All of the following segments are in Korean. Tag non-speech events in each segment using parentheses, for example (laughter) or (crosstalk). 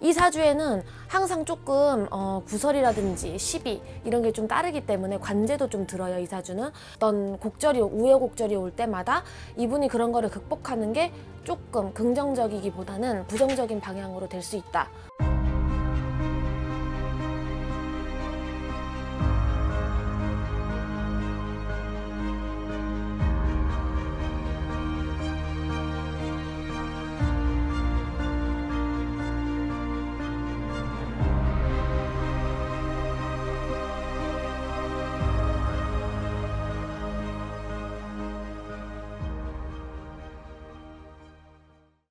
이 사주에는 항상 조금 어, 구설이라든지 시비 이런 게 좀 따르기 때문에 관제도 좀 들어요. 이 사주는 어떤 곡절이 우여곡절이 올 때마다 이분이 그런 거를 극복하는 게 조금 긍정적이기보다는 부정적인 방향으로 될 수 있다.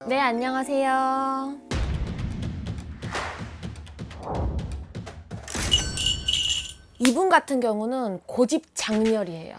네, 안녕하세요. 이분 같은 경우는 고집 장렬이에요.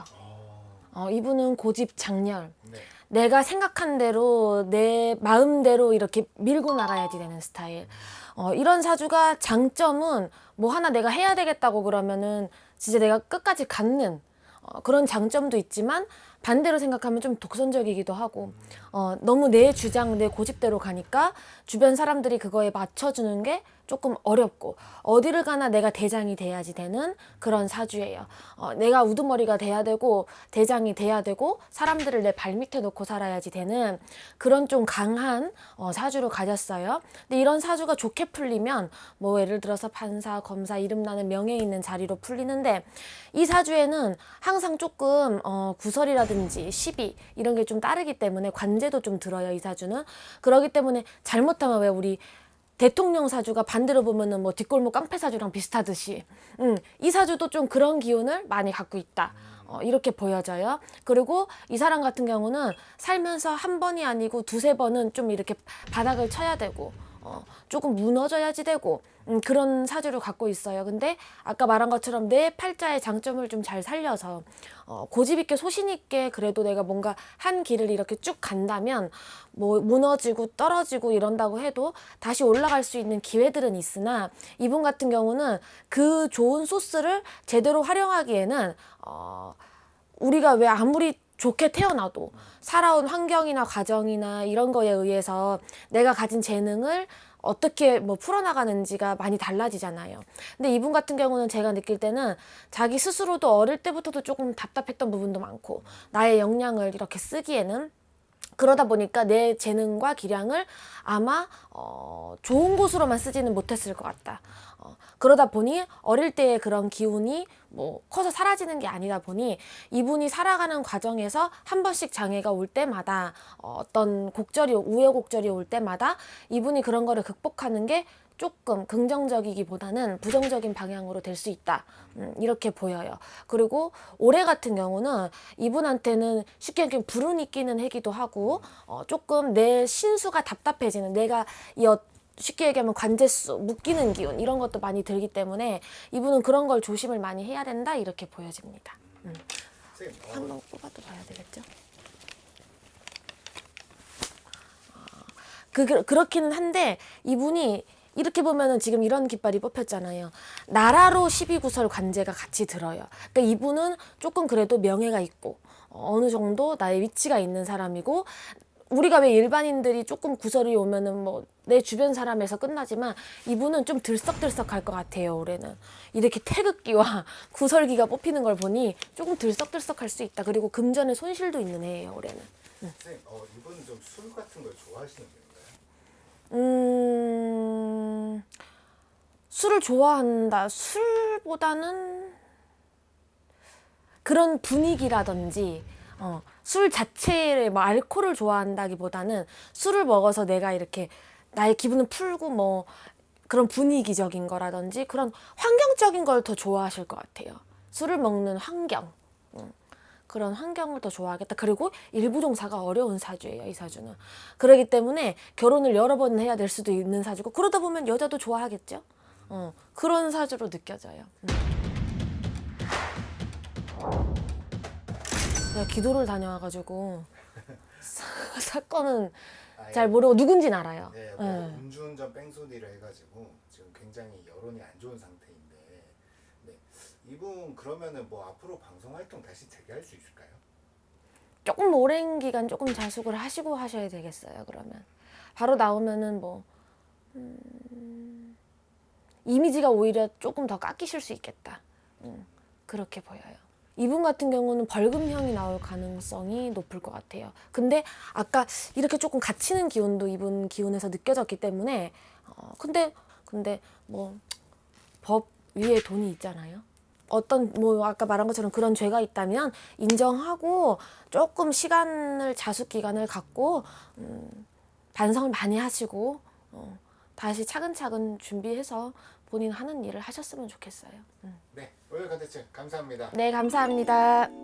어, 이분은 고집 장렬. 네. 내가 생각한 대로 내 마음대로 이렇게 밀고 나가야지 되는 스타일. 어, 이런 사주가 장점은 뭐 하나 내가 해야 되겠다고 그러면은 진짜 내가 끝까지 갖는 어, 그런 장점도 있지만 반대로 생각하면 좀 독선적이기도 하고 어, 너무 내 주장, 내 고집대로 가니까 주변 사람들이 그거에 맞춰주는 게 조금 어렵고 어디를 가나 내가 대장이 돼야지 되는 그런 사주예요. 어, 내가 우두머리가 돼야 되고 대장이 돼야 되고 사람들을 내 발밑에 놓고 살아야지 되는 그런 좀 강한 어, 사주를 가졌어요. 근데 이런 사주가 좋게 풀리면 뭐 예를 들어서 판사, 검사 이름 나는 명예 있는 자리로 풀리는데 이 사주에는 항상 조금 어, 구설이라든지 시비 이런 게 좀 따르기 때문에 관제도 좀 들어요 이 사주는 그러기 때문에 잘못하면 왜 우리 대통령 사주가 반대로 보면은 뭐 뒷골목 깡패 사주랑 비슷하듯이 음, 이 사주도 좀 그런 기운을 많이 갖고 있다. 어, 이렇게 보여져요. 그리고 이 사람 같은 경우는 살면서 한 번이 아니고 두세 번은 좀 이렇게 바닥을 쳐야 되고 어, 조금 무너져야지 되고 음, 그런 사주를 갖고 있어요. 근데 아까 말한 것처럼 내 팔자의 장점을 좀 잘 살려서 어, 고집 있게 소신 있게 그래도 내가 뭔가 한 길을 이렇게 쭉 간다면 뭐 무너지고 떨어지고 이런다고 해도 다시 올라갈 수 있는 기회들은 있으나 이분 같은 경우는 그 좋은 소스를 제대로 활용하기에는 어, 우리가 왜 아무리 좋게 태어나도 살아온 환경이나 가정이나 이런 거에 의해서 내가 가진 재능을 어떻게 뭐 풀어나가는지가 많이 달라지잖아요. 근데 이분 같은 경우는 제가 느낄 때는 자기 스스로도 어릴 때부터도 조금 답답했던 부분도 많고 나의 역량을 이렇게 쓰기에는 그러다 보니까 내 재능과 기량을 아마 어, 좋은 곳으로만 쓰지는 못했을 것 같다. 어, 그러다 보니 어릴 때의 그런 기운이 뭐 커서 사라지는 게 아니다 보니 이분이 살아가는 과정에서 한 번씩 장애가 올 때마다 어, 어떤 곡절이 우여곡절이 올 때마다 이분이 그런 거를 극복하는 게 조금 긍정적이기보다는 부정적인 방향으로 될 수 있다. 음, 이렇게 보여요. 그리고 올해 같은 경우는 이분한테는 쉽게 얘기하면 불운이 끼는 해기도 하고 어, 조금 내 신수가 답답해지는 내가 이 어, 쉽게 얘기하면 관제수, 묶이는 기운 이런 것도 많이 들기 때문에 이분은 그런 걸 조심을 많이 해야 된다 이렇게 보여집니다. 음. 한번 꼽아도 봐야 되겠죠? 그, 그 그렇기는 한데 이분이 이렇게 보면은 지금 이런 깃발이 뽑혔잖아요. 나라로 12구설 관제가 같이 들어요. 그러니까 이분은 조금 그래도 명예가 있고 어, 어느 정도 나의 위치가 있는 사람이고 우리가 왜 일반인들이 조금 구설이 오면은 뭐 내 주변 사람에서 끝나지만 이분은 좀 들썩들썩할 것 같아요 올해는 이렇게 태극기와 (laughs) 구설기가 뽑히는 걸 보니 조금 들썩들썩할 수 있다 그리고 금전에 손실도 있는 해예요 올해는 선생님, 어, 이분은 좀 술 같은 걸 좋아하시는 분인가요? 음 술을 좋아한다 술보다는 그런 분위기라든지 어, 술 자체를 뭐 알코올을 좋아한다기보다는 술을 먹어서 내가 이렇게 나의 기분을 풀고 뭐 그런 분위기적인 거라든지 그런 환경적인 걸 더 좋아하실 것 같아요. 술을 먹는 환경. 음, 그런 환경을 더 좋아하겠다. 그리고 일부 종사가 어려운 사주예요, 이 사주는. 그러기 때문에 결혼을 여러 번 해야 될 수도 있는 사주고 그러다 보면 여자도 좋아하겠죠. 어, 그런 사주로 느껴져요. 음. 내가 기도를 다녀와가지고 사- 사건은 아, 잘 예. 모르고 누군진 알아요. 네, 뭐 예. 음주운전 뺑소니를 해가지고 지금 굉장히 여론이 안 좋은 상태인데, 네, 이분 그러면은 뭐 앞으로 방송 활동 다시 재개할 수 있을까요? 조금 오랜 기간 조금 자숙을 하시고 하셔야 되겠어요. 그러면 바로 나오면은 뭐 음, 이미지가 오히려 조금 더 깎이실 수 있겠다. 음, 그렇게 보여요. 이분 같은 경우는 벌금형이 나올 가능성이 높을 것 같아요. 근데 아까 이렇게 조금 갇히는 기운도 이분 기운에서 느껴졌기 때문에 어, 근데 근데 뭐 법 위에 돈이 있잖아요. 어떤 뭐 아까 말한 것처럼 그런 죄가 있다면 인정하고 조금 시간을 자숙 기간을 갖고 음, 반성을 많이 하시고 어, 다시 차근차근 준비해서 본인 하는 일을 하셨으면 좋겠어요. 음. 네 오늘 컨텐츠 감사합니다. 네 감사합니다.